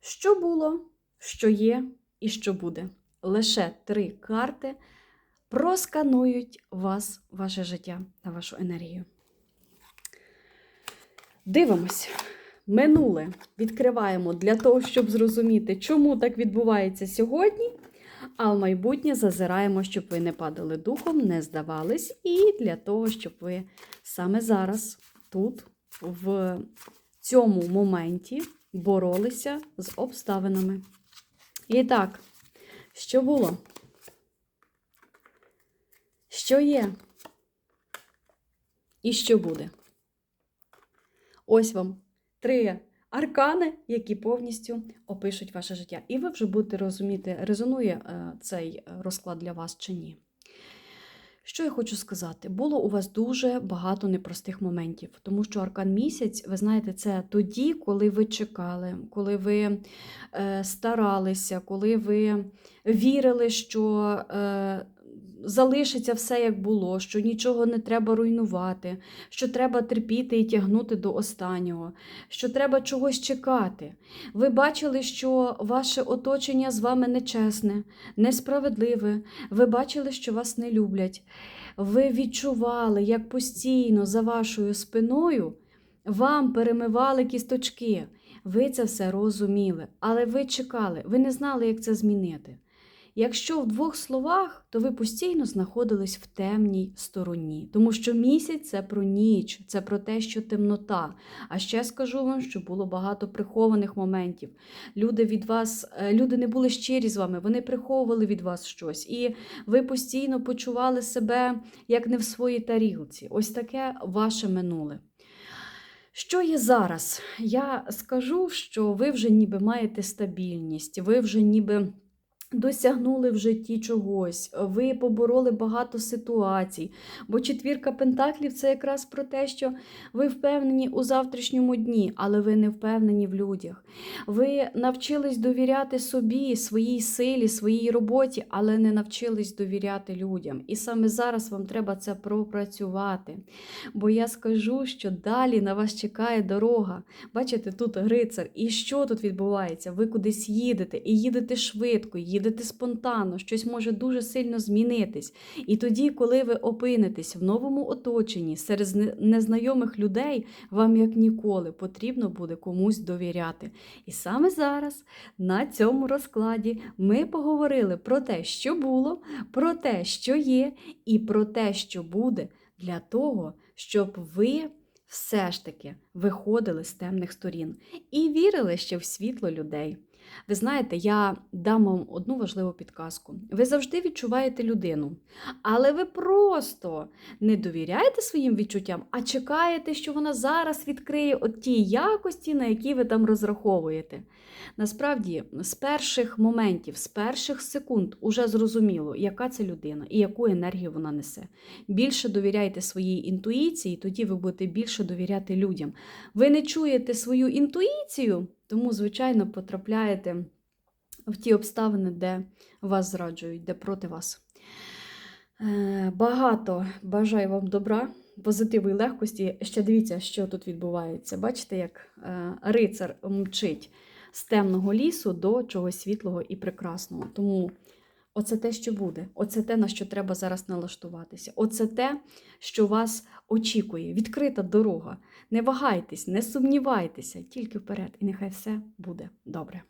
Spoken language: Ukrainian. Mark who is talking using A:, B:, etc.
A: що було, що є і що буде. Лише три карти просканують вас, ваше життя та вашу енергію. Дивимось. Минуле відкриваємо для того, щоб зрозуміти, чому так відбувається сьогодні. А в майбутнє зазираємо, щоб ви не падали духом, не здавались, і для того, щоб ви саме зараз, тут, в цьому моменті, боролися з обставинами. І так, що було? Що є? І що буде? Ось вам три аркани, які повністю опишуть ваше життя. І ви вже будете розуміти, резонує е, цей розклад для вас чи ні. Що я хочу сказати? Було у вас дуже багато непростих моментів, тому що аркан місяць, ви знаєте, це тоді, коли ви чекали, коли ви е, старалися, коли ви вірили, що е, залишиться все як було, що нічого не треба руйнувати, що треба терпіти і тягнути до останнього, що треба чогось чекати. Ви бачили, що ваше оточення з вами нечесне, несправедливе. Ви бачили, що вас не люблять. Ви відчували, як постійно за вашою спиною вам перемивали кісточки. Ви це все розуміли, але ви чекали, ви не знали, як це змінити. Якщо в двох словах, то ви постійно знаходились в темній стороні, тому що місяць це про ніч, це про те, що темнота. А ще скажу вам, що було багато прихованих моментів. Люди від вас, е, люди не були щирі з вами, вони приховували від вас щось, і ви постійно почували себе як не в своїй тарілці. Ось таке ваше минуле. Що є зараз? Я скажу, що ви вже ніби маєте стабільність, ви вже ніби. Досягнули в житті чогось, ви побороли багато ситуацій. Бо четвірка пентаклів це якраз про те, що ви впевнені у завтрашньому дні, але ви не впевнені в людях. Ви навчились довіряти собі, своїй силі, своїй роботі, але не навчились довіряти людям. І саме зараз вам треба це пропрацювати. Бо я скажу, що далі на вас чекає дорога. Бачите, тут грицар. І що тут відбувається? Ви кудись їдете, і їдете швидко спонтанно, щось може дуже сильно змінитись. І тоді, коли ви опинитесь в новому оточенні серед незнайомих людей, вам як ніколи потрібно буде комусь довіряти. І саме зараз, на цьому розкладі, ми поговорили про те, що було, про те, що є, і про те, що буде, для того, щоб ви. Все ж таки виходили з темних сторін і вірили ще в світло людей. Ви знаєте, я дам вам одну важливу підказку. Ви завжди відчуваєте людину, але ви просто не довіряєте своїм відчуттям, а чекаєте, що вона зараз відкриє от ті якості, на які ви там розраховуєте. Насправді, з перших моментів, з перших секунд уже зрозуміло, яка це людина і яку енергію вона несе. Більше довіряйте своїй інтуїції, тоді ви будете більше довіряти людям. Ви не чуєте свою інтуїцію. Тому, звичайно, потрапляєте в ті обставини, де вас зраджують, де проти вас. Е, багато бажаю вам добра, позитиву і легкості. Ще дивіться, що тут відбувається. Бачите, як е, рицар мчить з темного лісу до чогось світлого і прекрасного. Тому оце те, що буде, оце те, на що треба зараз налаштуватися. Оце те, що вас очікує, відкрита дорога. Не вагайтесь, не сумнівайтеся, тільки вперед, і нехай все буде добре.